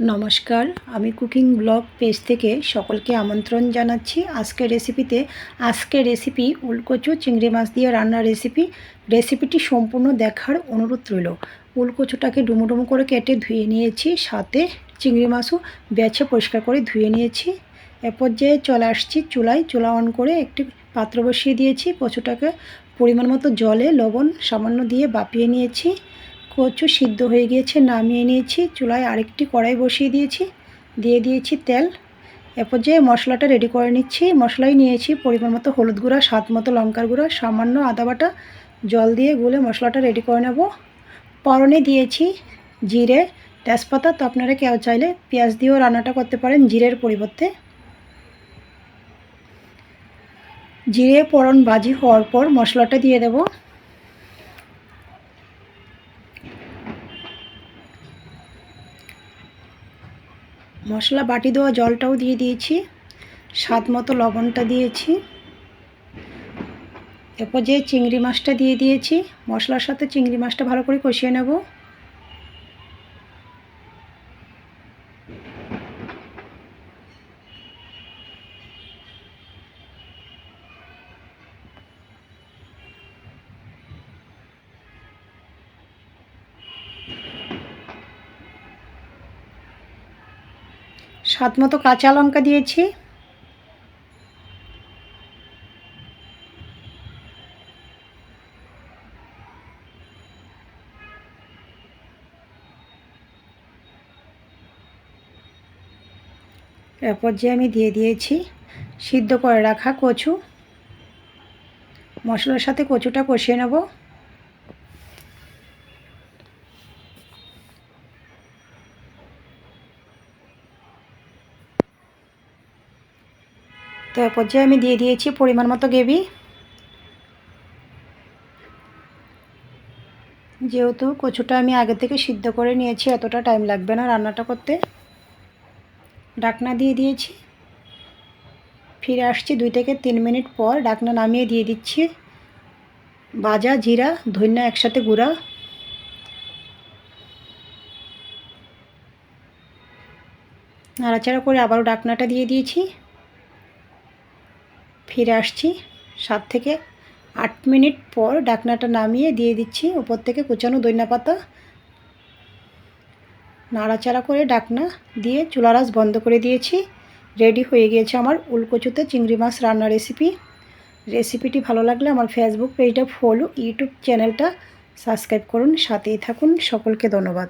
নমস্কার, আমি cooking blog page থেকে সকলকে আমন্ত্রণ জানাচ্ছি। আজকের রেসিপিতে আজকের রেসিপি উলকচু চিংড়ি মাছ দিয়ে রান্নার রেসিপি রেসিপিটি সম্পূর্ণ দেখার অনুরোধ রইল। উলকচুটাকে ডুমো ডুমো করে কেটে ধুয়ে নিয়েছি, সাথে চিংড়ি মাছও বেছে পরিষ্কার করে ধুয়ে নিয়েছি। এ পর্যায়ে চলে আসছি চুলায়। চুলা অন করে একটি পাত্র বসিয়ে দিয়েছি। কচুটাকে পরিমাণ মতো জলে, লবণ সামান্য দিয়ে বাপিয়ে নিয়েছি। কচু সিদ্ধ হয়ে গিয়েছে, নামিয়ে নিয়েছি। চুলায় আরেকটি কড়াই বসিয়ে দিয়েছি। দিয়ে দিয়েছি তেল। এরপর যে মশলাটা রেডি করে নিচ্ছি, মশলাই নিয়েছি পরিমাণ মতো হলুদ গুঁড়া, স্বাদ মতো লঙ্কার গুঁড়া, সামান্য আদা বাটা, জল দিয়ে গুলে মশলাটা রেডি করে নেব। পরনে দিয়েছি জিরে, তেজপাতা। তো আপনারা কেউ চাইলে পেঁয়াজ দিয়েও রান্নাটা করতে পারেন জিরের পরিবর্তে। জিরে পরন বাজি হওয়ার পর মশলাটা দিয়ে দেবো। মশলা বাটি দেওয়া জলটাও দিয়ে দিয়েছি, স্বাদ মতো লবণটা দিয়েছি। এরপর যে চিংড়ি মাছটা দিয়ে দিয়েছি, মশলার সাথে চিংড়ি মাছটা ভালো করে কষিয়ে নেব। স্বাদ মতো কাঁচা লঙ্কা দিয়েছি। এরপর যে আমি দিয়ে দিয়েছি, সিদ্ধ করে রাখা কচু। মশলার সাথে কচুটা কষিয়ে নেব। তো এ পর্যায়ে আমি দিয়ে দিয়েছি পরিমাণ মতো গ্রেভি। যেহেতু কচুটা আমি আগে থেকে সিদ্ধ করে নিয়েছি, এতটা টাইম লাগবে না রান্নাটা করতে। ডাকনা দিয়ে দিয়েছি। ফিরে আসছি দুই থেকে তিন মিনিট পর ডাকনা নামিয়ে দিয়ে দিচ্ছি। বাজা জিরা, ধন্যা একসাথে গুঁড়া। নাড়াচাড়া করে আবারও ডাকনাটা দিয়ে দিয়েছি। ফিরে আসছি। সাত থেকে আট মিনিট পর ডাকনাটা নামিয়ে দিয়ে দিচ্ছি। উপর থেকে কুচানো দইনা পাতা নাড়াচাড়া করে ডাকনা দিয়ে চুলারাস বন্ধ করে দিয়েছি। রেডি হয়ে গিয়েছে আমার উলকচুতে চিংড়ি মাছ রান্নার রেসিপি। রেসিপিটি ভালো লাগলে আমার ফেসবুক পেজটা ফলো, ইউটিউব চ্যানেলটা সাবস্ক্রাইব করুন। সাথেই থাকুন। সকলকে ধন্যবাদ।